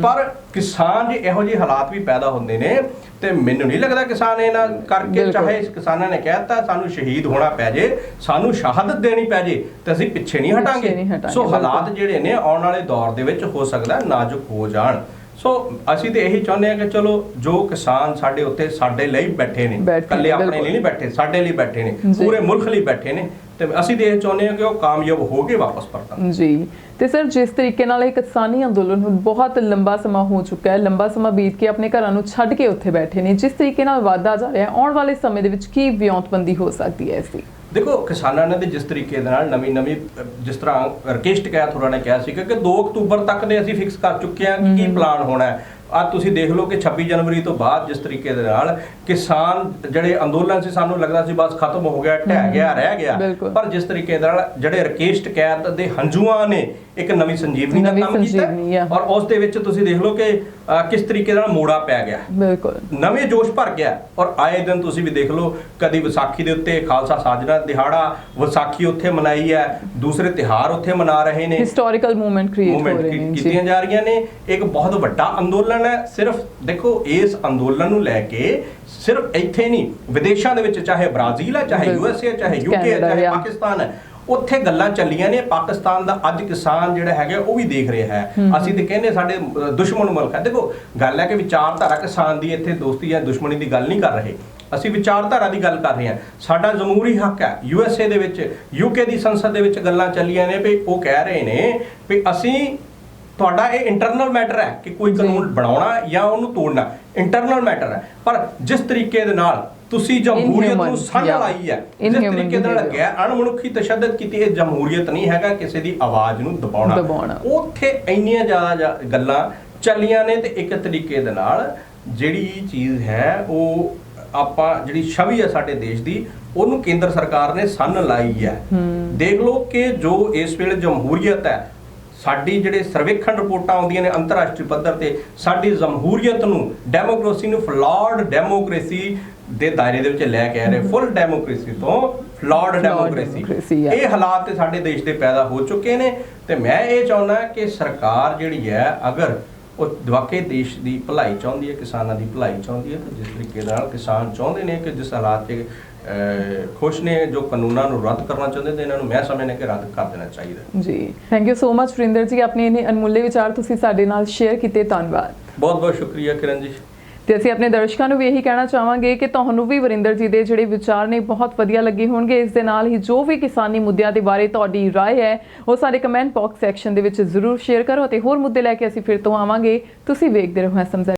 ਪਰ ਕਿਸਾਨ ਜੇ ਇਹੋ ਜਿਹੇ ਹਾਲਾਤ ਵੀ ਪੈਦਾ ਹੁੰਦੇ ਨੇ ਤੇ ਮੈਨੂੰ ਨਹੀਂ ਲੱਗਦਾ ਕਿਸਾਨ ਇਹਨਾਂ ਕਰਕੇ। ਚਾਹੇ ਕਿਸਾਨਾਂ ਨੇ ਕਹਿਤਾ ਸਾਨੂੰ ਸ਼ਹੀਦ ਹੋਣਾ ਪੈ ਜੇ ਸਾਨੂੰ ਸ਼ਹਾਦਤ ਦੇਣੀ ਪੈ ਜੇ ਤੇ ਅਸੀਂ ਪਿੱਛੇ ਨਹੀਂ ਹਟਾਂਗੇ। ਸੋ। ਹਾਲਾਤ ਜਿਹੜੇ ਨੇ ਆਉਣ ਵਾਲੇ ਦੌਰ ਦੇ ਵਿੱਚ ਹੋ ਸਕਦਾ ਨਾਜ਼ੁਕ ਹੋ ਜਾਣ। ਸੋ ਅਸੀਂ ਤੇ ਇਹੀ ਚਾਹੁੰਦੇ ਹਾਂ ਕਿ ਚਲੋ ਜੋ ਕਿਸਾਨ ਸਾਡੇ ਉੱਤੇ ਸਾਡੇ ਲਈ ਬੈਠੇ ਨੇ ਇਕੱਲੇ ਆਪਣੇ ਲਈ। ਨਹੀਂ ਬੈਠੇ ਸਾਡੇ ਲਈ ਬੈਠੇ ਨੇ। ਪੂਰੇ ਮੁਲਕ ਲਈ ਬੈਠੇ ਨੇ ਤੇ ਅਸੀਂ ਤੇ ਇਹ ਚਾਹੁੰਦੇ ਹਾਂ ਕਿ ਉਹ ਕਾਮਯਾਬ ਹੋ ਕੇ ਵਾਪਸ ਪਰਤਣ ਜੀ ਤੇ ਸਰ ਜਿਸ ਤਰੀਕੇ ਨਾਲ ਇਹ ਕਿਸਾਨੀ ਅੰਦੋਲਨ ਹੁਣ ਬਹੁਤ ਲੰਬਾ ਸਮਾਂ ਹੋ ਚੁੱਕਾ ਹੈ ਲੰਬਾ ਸਮਾਂ ਬੀਤ ਕੇ ਆਪਣੇ ਘਰਾਂ ਨੂੰ ਛੱਡ ਕੇ ਉੱਥੇ ਬੈਠੇ ਨੇ ਜਿਸ ਤਰੀਕੇ ਨਾਲ ਵਾਧਾ ਜਾ ਰਿਹਾ ਹੈ ਆਉਣ ਵਾਲੇ ਸਮੇਂ ਦੇ ਵਿੱਚ ਕੀ ਵਿਉਂਤਬੰਦੀ ਹੋ ਸਕਦੀ ਹੈ ਇਸ ਦੀ ਦੇਖੋ ਕਿਸਾਨਾਂ ਨੇ ਤੇ ਜਿਸ ਤਰੀਕੇ ਦੇ ਨਾਲ ਨਵੀਂ ਨਵੀਂ ਜਿਸ ਤਰ੍ਹਾਂ ਰਕੇਸ਼ ਟਕੈਤ ਹੋਰਾਂ ਨੇ ਕਿਹਾ ਸੀ ਕਿ 2 ਅਕਤੂਬਰ ਤੱਕ ਦੇ ਅਸੀਂ ਫਿਕਸ ਕਰ ਚੁੱਕੇ ਹਾਂ ਕਿ ਕੀ ਪਲਾਨ ਹੋਣਾ ਹੈ। ਆ ਤੁਸੀਂ ਦੇਖ ਲਓ ਕਿ 26 ਜਨਵਰੀ ਤੋਂ ਬਾਅਦ ਜਿਸ ਤਰੀਕੇ ਦੇ ਨਾਲ ਕਿਸਾਨ ਜਿਹੜੇ ਅੰਦੋਲਨ ਸੀ ਸਾਨੂੰ ਲੱਗਦਾ ਸੀ ਬਸ ਖਤਮ ਹੋ ਗਿਆ ਢਹਿ ਗਿਆ ਰਹਿ ਗਿਆ। ਪਰ ਜਿਸ ਤਰੀਕੇ ਦੇ ਨਾਲ ਜਿਹੜੇ ਰਕੇਸ਼ ਟਕੈਤ ਦੇ ਹੰਝੂਆਂ ਨੇ ਇੱਕ ਨਵੀਂ ਸੰਜੀਵਨੀ ਦਾ ਕੰਮ ਕੀਤਾ। ਔਰ ਉਸ ਦੇ ਵਿੱਚ ਤੁਸੀਂ ਦੇਖ ਲਓ ਕਿ ਕਿਸ ਤਰੀਕੇ ਨਾਲ ਮੋੜਾ ਪੈ ਗਿਆ। ਬਿਲਕੁਲ। ਨਵੇਂ ਜੋਸ਼ ਭਰ ਗਿਆ ਔਰ ਆਏ ਦਿਨ ਤੁਸੀਂ ਵੀ ਦੇਖ ਲਓ ਕਦੀ ਵਿਸਾਖੀ ਦੇ ਉੱਤੇ ਖਾਲਸਾ ਸਾਜਨਾ ਦਿਹਾੜਾ ਵਿਸਾਖੀ ਉੱਥੇ ਮਨਾਈ ਹੈ ਦੂਸਰੇ ਤਿਹਾਰ ਉੱਥੇ ਮਨਾ ਰਹੇ ਨੇ। ਹਿਸਟੋਰੀਕਲ ਮੂਵਮੈਂਟ ਕ੍ਰੀਏਟ ਹੋ ਰਹੇ ਨੇ ਕੀਤੀਆਂ ਜਾ ਰਹੀਆਂ ਨੇ। ਇੱਕ ਬਹੁਤ ਵੱਡਾ ਅੰਦੋਲਨ ਹੈ ਸਿਰਫ ਦੇਖੋ ਇਸ ਅੰਦੋਲਨ ਨੂੰ ਲੈ ਕੇ ਸਿਰਫ ਇੱਥੇ ਨਹੀਂ ਵਿਦੇਸ਼ਾਂ ਦੇ ਵਿੱਚ ਚਾਹੇ ਬ੍ਰਾਜ਼ੀਲ ਹੈ ਚਾਹੇ। ਯੂਐਸਏ ਚਾਹੇ ਯੂਕੇ ਕੈਨੇਡਾ ਚਾਹੇ ਪਾਕਿਸਤਾਨ ਹੈ ਉੱਥੇ ਗੱਲਾਂ ਚੱਲੀਆਂ ਨੇ ਪਾਕਿਸਤਾਨ ਦਾ ਅੱਜ ਕਿਸਾਨ ਜਿਹੜਾ ਹੈਗਾ ਉਹ ਵੀ ਦੇਖ ਰਿਹਾ ਹੈ। ਅਸੀਂ ਤੇ ਕਹਿੰਦੇ ਸਾਡੇ ਦੁਸ਼ਮਣ ਮੁਲਕ ਹੈ। ਦੇਖੋ ਗੱਲ ਹੈ ਕਿ ਵਿਚਾਰਧਾਰਾ ਕਿਸਾਨ ਦੀ ਇੱਥੇ ਦੋਸਤੀ ਜਾਂ ਦੁਸ਼ਮਣੀ ਦੀ ਗੱਲ ਨਹੀਂ ਕਰ ਰਹੇ। ਅਸੀਂ ਵਿਚਾਰਧਾਰਾ ਦੀ ਗੱਲ ਕਰ ਰਹੇ ਹਾਂ। ਸਾਡਾ ਜਮਹੂਰੀ ਹੱਕ ਹੈ ਯੂਐਸਏ ਦੇ ਵਿੱਚ ਯੂਕੇ ਦੀ ਸੰਸਦ ਦੇ ਵਿੱਚ ਗੱਲਾਂ ਚੱਲੀਆਂ ਨੇ ਵੀ ਉਹ ਕਹਿ ਰਹੇ ਨੇ ਵੀ ਅਸੀਂ ਤੁਹਾਡਾ ਇਹ ਇੰਟਰਨਲ ਮੈਟਰ ਹੈ ਕਿ ਕੋਈ। ਕਾਨੂੰਨ ਬਣਾਉਣਾ ਜਾਂ ਉਹਨੂੰ ਤੋੜਨਾ ਇੰਟਰਨਲ ਮੈਟਰ ਹੈ ਪਰ ਜਿਸ ਤਰੀਕੇ ਦੇ ਨਾਲ ਤੁਸੀਂ ਜਮਹੂਰੀਅਤ ਨੂੰ yeah. ਲਾਈ ਹੈ ਜਿਸ ਤਰੀਕੇ ਨਾਲ. ਗੈਰ ਅਣਮਨੁੱਖੀ ਤਸ਼ੱਦਦ ਕੀਤੀ ਇਹ ਜਮਹੂਰੀਅਤ ਨਹੀਂ ਹੈਗਾ ਕਿਸੇ ਦੀ ਆਵਾਜ਼ ਨੂੰ ਦਬਾਉਣਾ। ਉੱਥੇ ਇੰਨੀਆਂ ਜ਼ਿਆਦਾ ਗੱਲਾਂ ਚੱਲੀਆਂ ਨੇ ਤੇ ਇੱਕ ਤਰੀਕੇ ਦੇ ਨਾਲ ਜਿਹੜੀ ਚੀਜ਼ ਹੈ ਉਹ ਆਪਾਂ ਜਿਹੜੀ ਛਵੀ ਹੈ ਸਾਡੇ ਦੇਸ਼ ਦੀ ਉਹਨੂੰ ਕੇਂਦਰ ਸਰਕਾਰ ਨੇ ਸੰਨ ਲਾਈ ਹੈ ਦੇਖ ਲਓ ਕਿ ਜੋ ਇਸ ਵੇਲੇ ਜਮਹੂਰੀਅਤ ਹੈ ਸਾਡੀ ਜਿਹੜੇ ਸਰਵੇਖਣ ਰਿਪੋਰਟਾਂ ਆਉਂਦੀਆਂ ਨੇ ਅੰਤਰਰਾਸ਼ਟਰੀ ਪੱਧਰ ਤੇ ਸਾਡੀ ਜਮਹੂਰੀਅਤ ਨੂੰ ਡੈਮੋਕ੍ਰੇਸੀ ਨੂੰ ਫਲॉड ਡੈਮੋਕ੍ਰੇਸੀ ਦੇ ਦਾਇਰੇ ਦੇ ਵਿੱਚ ਲੈ ਕੇ ਆ ਰਹੇ ਫੁੱਲ ਡੈਮੋਕ੍ਰੇਸੀ ਤੋਂ democracy, ਡੈਮੋਕ੍ਰੇਸੀ. ਇਹ ਹਾਲਾਤ ਤੇ ਸਾਡੇ ਦੇਸ਼ ਦੇ ਪੈਦਾ ਹੋ ਚੁੱਕੇ ਨੇ ਤੇ ਮੈਂ ਇਹ ਚਾਹੁੰਦਾ ਕਿ ਸਰਕਾਰ ਜਿਹੜੀ ਹੈ ਅਗਰ ਉਹ ਵਾਕਈ ਦੇਸ਼ ਦੀ ਭਲਾਈ ਚਾਹੁੰਦੀ ਹੈ ਕਿਸਾਨਾਂ ਦੀ ਭਲਾਈ ਚਾਹੁੰਦੀ ਹੈ ਤੇ ਜਿਸ ਤਰੀਕੇ ਨਾਲ ਕਿਸਾਨ ਚਾਹੁੰਦੇ ਨੇ ਕਿ ਜਿਸ ਹਾਲਾਤ 'ਚ ਖੁਸ਼ ਨੇ ਜੋ ਕਾਨੂੰਨਾਂ ਨੂੰ ਰੱਦ ਕਰਨਾ ਚਾਹੁੰਦੇ ਨੇ ਇਹਨਾਂ ਨੂੰ ਮੈਂ ਸਮਝਦਾ ਕਿ ਰੱਦ ਕਰ ਦੇਣਾ ਚਾਹੀਦਾ ਹੈ। ਜੀ thank you so much Varinder ji ਆਪਣੇ ਇਹਨੇ ਅਨਮੁੱਲੇ ਵਿਚਾਰ ਤੁਸੀਂ ਸਾਡੇ ਨਾਲ ਸ਼ੇਅਰ ਕੀਤੇ ਧੰਨਵਾਦ ਬਹੁਤ ਬਹੁਤ ਸ਼ੁਕਰੀਆ ਕਿਰਨ ਜੀ ਤੇ ਅਸੀਂ ਆਪਣੇ ਦਰਸ਼ਕਾਂ ਨੂੰ ਵੀ ਇਹੀ ਕਹਿਣਾ ਚਾਹਾਂਗੇ ਕਿ ਤੁਹਾਨੂੰ ਵੀ ਵਰਿੰਦਰ ਜੀ ਦੇ ਜਿਹੜੇ ਵਿਚਾਰ ਨੇ ਬਹੁਤ ਵਧੀਆ ਲੱਗੇ ਹੋਣਗੇ ਇਸ ਦੇ ਨਾਲ ਹੀ ਜੋ ਵੀ ਕਿਸਾਨੀ ਮੁੱਦਿਆਂ ਦੇ ਬਾਰੇ ਤੁਹਾਡੀ رائے ਹੈ ਉਹ ਸਾਡੇ ਕਮੈਂਟ ਬਾਕਸ ਸੈਕਸ਼ਨ ਦੇ ਵਿੱਚ ਜ਼ਰੂਰ ਸ਼ੇਅਰ ਕਰੋ ਅਤੇ ਹੋਰ ਮੁੱਦੇ ਲੈ ਕੇ ਅਸੀਂ ਫਿਰ ਤੋਂ ਆਵਾਂਗੇ ਤੁਸੀਂ ਵੇਖਦੇ ਰਹੋ ਐਸਐਮਜ਼